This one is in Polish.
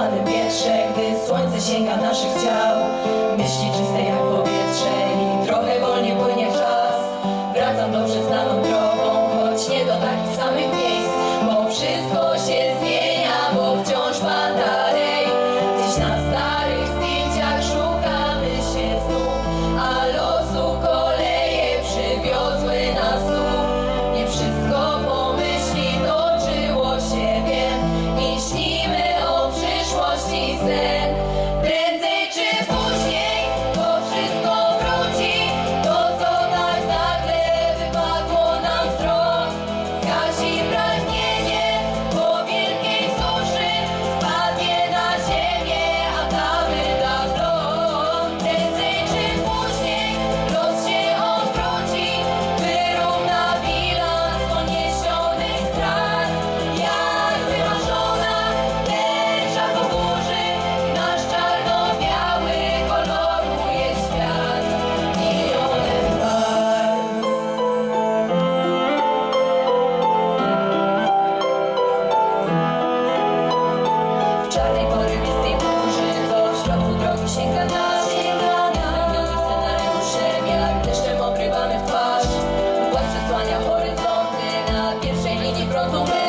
zakochanym wietrze Gdy słońce sięga naszych ciał. Myśli czyste jak powietrze Україні продумає.